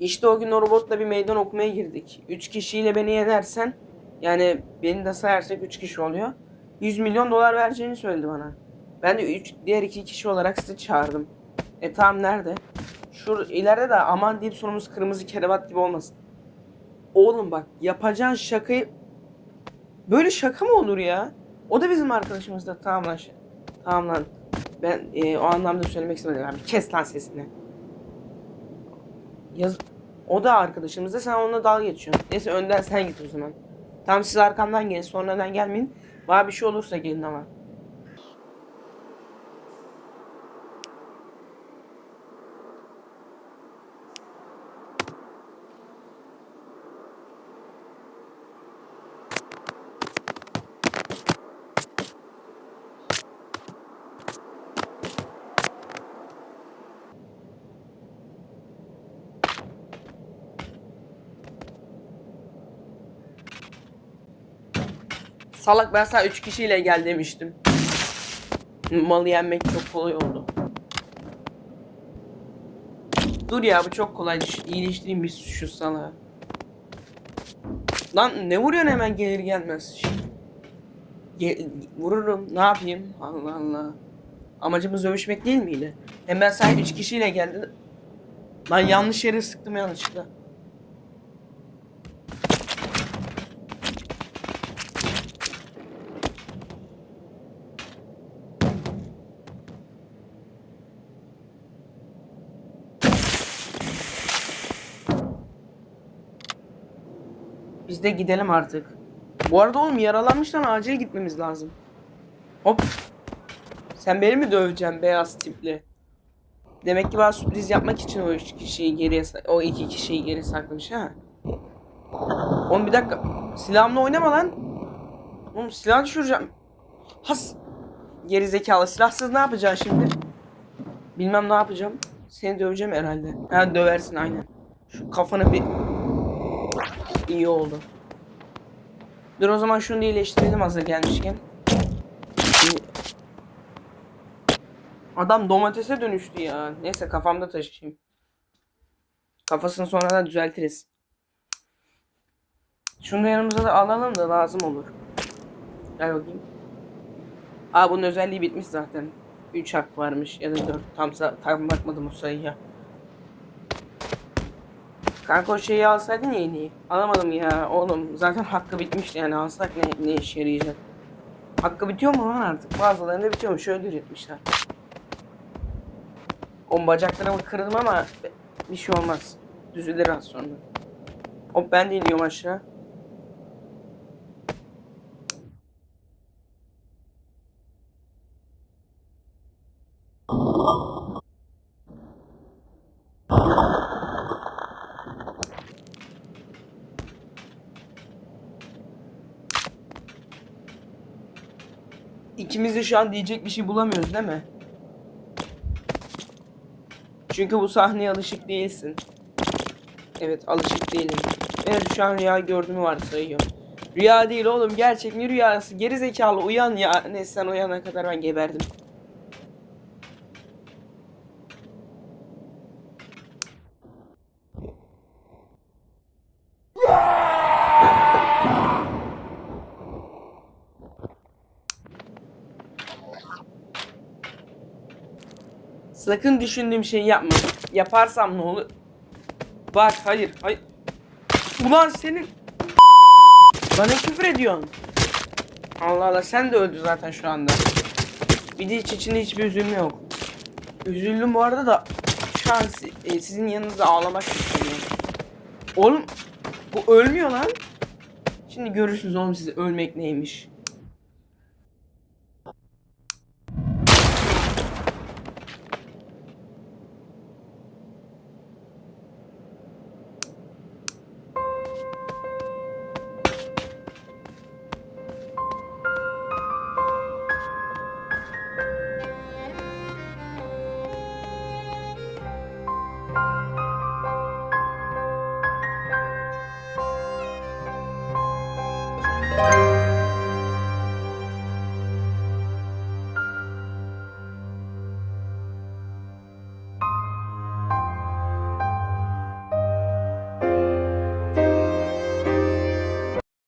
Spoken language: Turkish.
İşte o gün o robotla bir meydan okumaya girdik. 3 kişiyle beni yenersen yani beni de sayarsak 3 kişi oluyor. 100 milyon dolar vereceğini söyledi bana. Ben de üç, diğer iki kişi olarak sizi çağırdım. E tamam nerede? Şu ileride de aman deyip sonumuz kırmızı kerebat gibi olmasın. Oğlum bak yapacağın şakayı... Böyle şaka mı olur ya? O da bizim arkadaşımız da tamam lan. Tamam lan. Ben e, o anlamda söylemek istemedim abi. Kes lan sesini. Yaz... O da arkadaşımız da sen onunla dalga geçiyorsun. Neyse önden sen git o zaman. Tamam siz arkamdan gelin sonradan gelmeyin. Bana bir şey olursa gelin ama. Salak ben sana 3 kişiyle gel demiştim. Malı yenmek çok kolay oldu. Dur ya bu çok kolay. İyileştireyim bir şu salağı. Lan ne vuruyorsun hemen gelir gelmez. Ge- vururum ne yapayım Allah Allah. Amacımız dövüşmek değil miydi? Hem ben sadece 3 kişiyle geldim. Lan yanlış yere sıktım yanlışlıkla. Biz de gidelim artık. Bu arada oğlum yaralanmışlar acil gitmemiz lazım. Hop. Sen beni mi döveceksin beyaz tipli? Demek ki bana sürpriz yapmak için o üç kişiyi geriye o iki kişiyi geri saklamış ha. Oğlum bir dakika. Silahımla oynama lan. Oğlum silah düşüreceğim. Has. Geri zekalı silahsız ne yapacaksın şimdi? Bilmem ne yapacağım. Seni döveceğim herhalde. Ha döversin aynen. Şu kafanı bir İyi oldu. Dur o zaman şunu da iyileştirelim hazır gelmişken. Adam domatese dönüştü ya. Neyse kafamda taşıyayım. Kafasını sonradan düzeltiriz. Şunu da yanımıza da alalım da lazım olur. Gel bakayım. Aa bunun özelliği bitmiş zaten. 3 hak varmış ya da 4. Tam, tam bakmadım o sayıya. Kanka o şeyi alsaydın ya en iyi. Alamadım ya oğlum. Zaten hakkı bitmişti yani alsak ne, ne işe yarayacak. Hakkı bitiyor mu lan artık? Bazılarında bitiyor mu? Şöyle üretmişler. O bacaklarımı kırdım ama bir şey olmaz. Düzelir az sonra. Hop ben de iniyorum aşağı. İkimiz de şu an diyecek bir şey bulamıyoruz değil mi? Çünkü bu sahneye alışık değilsin. Evet alışık değilim. Evet şu an rüya gördüğümü varsayıyorum. Rüya değil oğlum gerçek mi rüyası? Geri zekalı uyan ya. Neyse sen uyana kadar ben geberdim. Sakın düşündüğüm şeyi yapma. Yaparsam ne olur? Bak hayır hayır. Ulan senin bana küfür ediyorsun. Allah Allah sen de öldü zaten şu anda. Bir de iç içinde hiçbir üzülme yok. Üzüldüm bu arada da şu an e, sizin yanınızda ağlamak istemiyorum. Oğlum bu ölmüyor lan. Şimdi görürsünüz oğlum size ölmek neymiş.